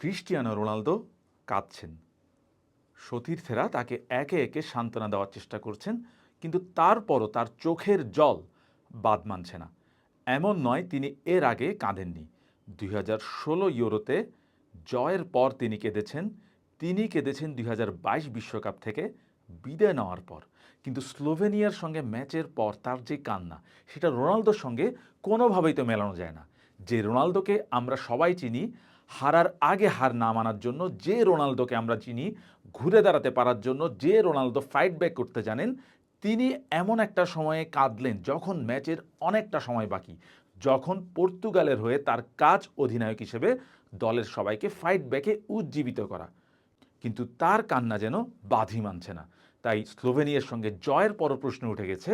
Cristiano Ronaldo কাঁদছেন। সতীর্থেরা তাকে একে একে সান্ত্বনা দেওয়ার চেষ্টা করছেন, কিন্তু তারপরও তার চোখের জল বাদ মানছে না। এমন নয়, তিনি এর আগে কাঁদেননি। দুই হাজার ষোলো ইউরোতে জয়ের পর তিনি কেঁদেছেন তিনি কেঁদেছেন দুই হাজার বাইশ বিশ্বকাপ থেকে বিদায় নেওয়ার পর। কিন্তু স্লোভেনিয়ার সঙ্গে ম্যাচের পর তার যে কান্না, সেটা রোনালদোর সঙ্গে কোনোভাবেই তো মেলানো যায় না। যে রোনালদোকে আমরা সবাই চিনি হারার আগে হার না মানার জন্য, যে রোনালদোকে আমরা চিনি, ঘুরে দাঁড়াতে পারার জন্য, যে রোনালদো ফাইট ব্যাক করতে জানেন, তিনি এমন একটা সময়ে কাঁদলেন যখন ম্যাচের অনেকটা সময় বাকি, যখন পর্তুগালের হয়ে তার কাজ অধিনায়ক হিসেবে দলের সবাইকে ফাইট ব্যাকে উজ্জীবিত করা। কিন্তু তার কান্না যেন বাধি মানছে না। তাই স্লোভেনিয়ার সঙ্গে জয়ের পর প্রশ্ন উঠে গেছে,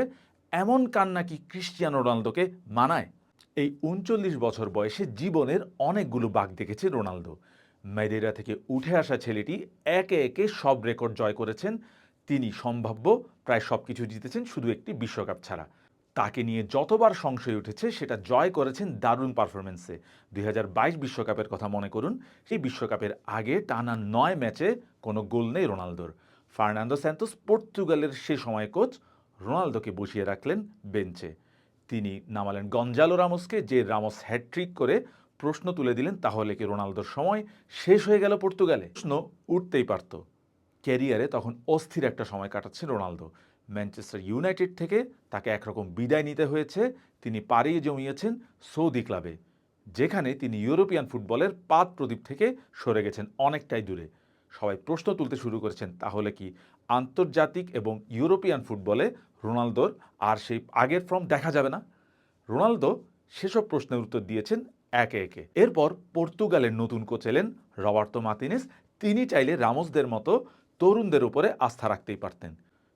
এমন কান্না কি ক্রিস্টিয়ানো রোনালদোকে মানায়? এই উনচল্লিশ বছর বয়সে জীবনের অনেকগুলো বাঘ দেখেছে রোনালদো। ম্যাডেরা থেকে উঠে আসা ছেলেটি একে একে সব রেকর্ড জয় করেছেন। তিনি সম্ভাব্য প্রায় সব কিছু জিতেছেন শুধু একটি বিশ্বকাপ ছাড়া। তাকে নিয়ে যতবার সংশয় উঠেছে, সেটা জয় করেছেন দারুণ পারফরমেন্সে দুই বিশ্বকাপের কথা মনে করুন, সেই বিশ্বকাপের আগে টানা নয় ম্যাচে কোনো গোল নেই রোনালদোর। ফার্নান্দো স্যান্তোস পর্তুগালের সে সময় কোচ রোনালদোকে বসিয়ে রাখলেন বেঞ্চে। তিনি নামালেন। গঞ্জালো রামোসকে যে রামোস হ্যাট্রিক করে প্রশ্ন তুলে দিলেন তাহলে কি রোনালদোর সময় শেষ হয়ে গেল পর্তুগালে? প্রশ্ন উঠতেই পারত। ক্যারিয়ারে তখন অস্থির একটা সময় কাটাচ্ছে রোনালদো। ম্যানচেস্টার ইউনাইটেড থেকে তাকে একরকম বিদায় নিতে হয়েছে। তিনি পাড়িয়ে জমিয়েছেন সৌদি ক্লাবে, যেখানে তিনি ইউরোপিয়ান ফুটবলের পাত প্রদীপ থেকে সরে গেছেন অনেকটাই দূরে। সবাই প্রশ্ন তুলতে শুরু করেছেন তাহলে কি আন্তর্জাতিক এবং ইউরোপিয়ান ফুটবলে রোনালদোর আর সেই আগের ফর্ম দেখা যাবে না। রোনালদো সেসব প্রশ্নের উত্তর দিয়েছেন একে একে। এরপর পর্তুগালের নতুন কোচ এলেন রবার্তো মার্তিনেস তিনি চাইলে রামোসদের মতো তরুণদের উপরে আস্থা রাখতেই পারতেন।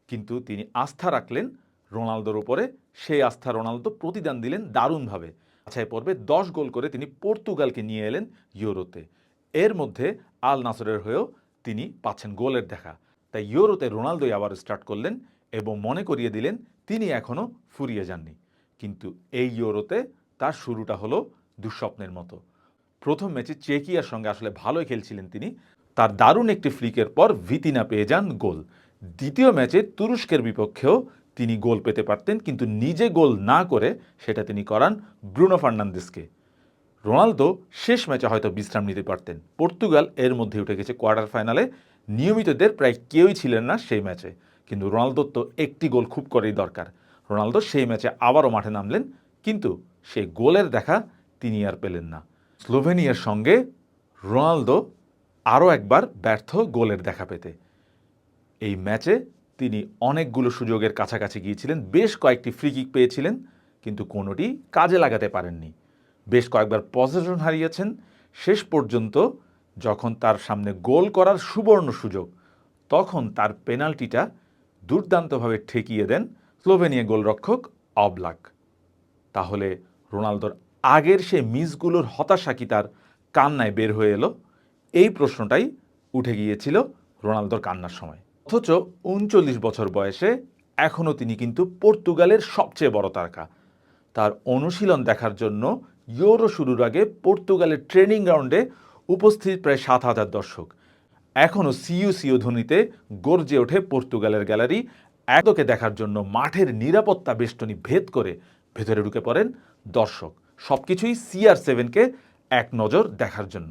কিন্তু তিনি আস্থা রাখলেন রোনালদোর উপরে। সেই আস্থা রোনালদো প্রতিদান দিলেন দারুণভাবে। আচ্ছা পর্বে দশ গোল করে তিনি পর্তুগালকে নিয়ে এলেন ইউরোতে। এর মধ্যে আল নাসরের হয়েও তিনি পাচ্ছেন গোলের দেখা। তাই ইউরোতে রোনালদোই আবার স্টার্ট করলেন এবং মনে করিয়ে দিলেন তিনি এখনও ফুরিয়ে যাননি। কিন্তু এই ইউরোতে তার শুরুটা হলো দুঃস্বপ্নের মতো। প্রথম ম্যাচে চেকিয়ার সঙ্গে আসলে ভালোই খেলছিলেন তিনি। তার দারুণ একটি ফ্লিকের পর ভিতিনা পেয়ে যান গোল। দ্বিতীয় ম্যাচে তুরস্কের বিপক্ষেও তিনি গোল পেতে পারতেন, কিন্তু নিজে গোল না করে সেটা তিনি করান ব্রুনো ফার্নান্দেসকে রোনালদো শেষ ম্যাচে হয়তো বিশ্রাম নিতে পারতেন। পর্তুগাল এর মধ্যে উঠে গেছে কোয়ার্টার ফাইনালে। নিয়মিতদের প্রায় কেউই ছিলেন না সেই ম্যাচে। কিন্তু রোনালদোর তো একটি গোল খুব করেই দরকার। রোনালদো সেই ম্যাচে আবারও মাঠে নামলেন, কিন্তু সেই গোলের দেখা তিনি আর পেলেন না। স্লোভেনিয়ার সঙ্গে রোনালদো আরও একবার ব্যর্থ গোলের দেখা পেতে। এই ম্যাচে তিনি অনেকগুলো সুযোগের কাছাকাছি গিয়েছিলেন, বেশ কয়েকটি ফ্রি কিক পেয়েছিলেন, কিন্তু কোনোটি কাজে লাগাতে পারেননি। বেশ কয়েকবার পজিশন হারিয়েছেন, শেষ পর্যন্ত যখন তার সামনে গোল করার সুবর্ণ সুযোগ, তখন তার পেনাল্টিটা দুর্দান্তভাবে ঠেকিয়ে দেন স্লোভেনিয়া গোলরক্ষক অবলাক। তাহলে রোনালদোর আগের সে মিসগুলোর হতাশা কি তার কান্নায় বের হয়ে এলো? এই প্রশ্নটাই উঠে গিয়েছিল রোনালদোর কান্নার সময়। অথচ উনচল্লিশ বছর বয়সে এখনও তিনি কিন্তু পর্তুগালের সবচেয়ে বড় তারকা। তার অনুশীলন দেখার জন্য ইউরো শুরুর আগে পর্তুগালের ট্রেনিং গ্রাউন্ডে উপস্থিত প্রায় সাত হাজার দর্শক। এখনও সিইউ সিও ধ্বনিতে গর্জে ওঠে পর্তুগালের গ্যালারি। একদকে দেখার জন্য মাঠের নিরাপত্তা বেষ্টনী ভেদ করে ভেতরে ঢুকে পড়েন দর্শক। সব কিছুই সিআর সেভেনকে এক নজর দেখার জন্য।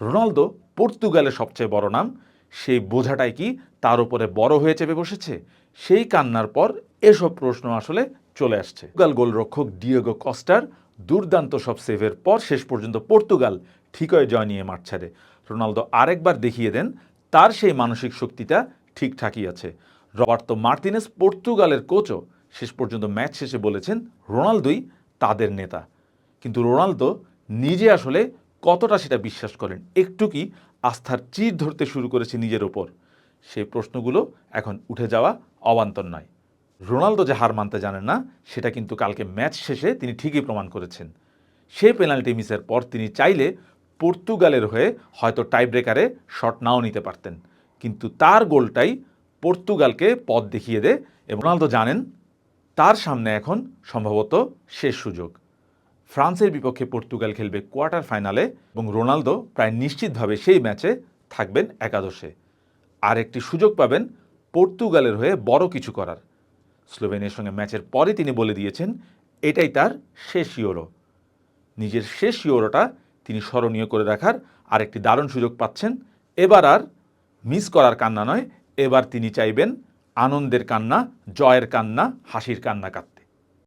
রোনালদো পর্তুগালের সবচেয়ে বড় নাম। সেই বোঝাটাই কি তার উপরে বড় হয়ে চেপে বসেছে? সেই কান্নার পর এসব প্রশ্ন আসলে চলে আসছে। পর্তুগাল গোলরক্ষক ডিয়েগো কস্টার দুর্দান্ত সব সেভের পর শেষ পর্যন্ত পর্তুগাল ঠিকই জয় নিয়ে মাঠ ছাড়ে। রোনালদো আরেকবার দেখিয়ে দেন, তার সেই মানসিক শক্তিটা ঠিকঠাকই আছে। রবার্তো মার্তিনেস পর্তুগালের কোচও শেষ পর্যন্ত ম্যাচ শেষে বলেছেন, রোনালদোই তাদের নেতা। কিন্তু রোনালদো নিজে আসলে কতটা সেটা বিশ্বাস করেন, একটু কি আস্থার চির ধরতে শুরু করেছে নিজের ওপর? সেই প্রশ্নগুলো এখন উঠে যাওয়া অবান্তর নয়। রোনালদো যে হার মানতে জানেন না, সেটা কিন্তু কালকে ম্যাচ শেষে তিনি ঠিকই প্রমাণ করেছেন। সেই পেনাল্টি মিসের পর তিনি চাইলে পর্তুগালের হয়ে হয়তো টাই ব্রেকারে শট নাও নিতে পারতেন। কিন্তু তার গোলটাই পর্তুগালকে পথ দেখিয়ে দেয় এবং রোনালদো জানেন তার সামনে এখন সম্ভবত শেষ সুযোগ। ফ্রান্সের বিপক্ষে পর্তুগাল খেলবে কোয়ার্টার ফাইনালে এবং রোনালদো প্রায় নিশ্চিতভাবে সেই ম্যাচে থাকবেন একাদশে। আর একটি সুযোগ পাবেন পর্তুগালের হয়ে বড় কিছু করার। স্লোভেনিয়ার সঙ্গে ম্যাচের পরে তিনি বলে দিয়েছেন, এটাই তার শেষ ইউরো। নিজের শেষ ইউরোটা তিনি স্মরণীয় করে রাখার আরেকটি দারুণ সুযোগ পাচ্ছেন। এবার আর মিস করার কান্না নয়, এবার তিনি চাইবেন আনন্দের কান্না, জয়ের কান্না, হাসির কান্না কাঁদতে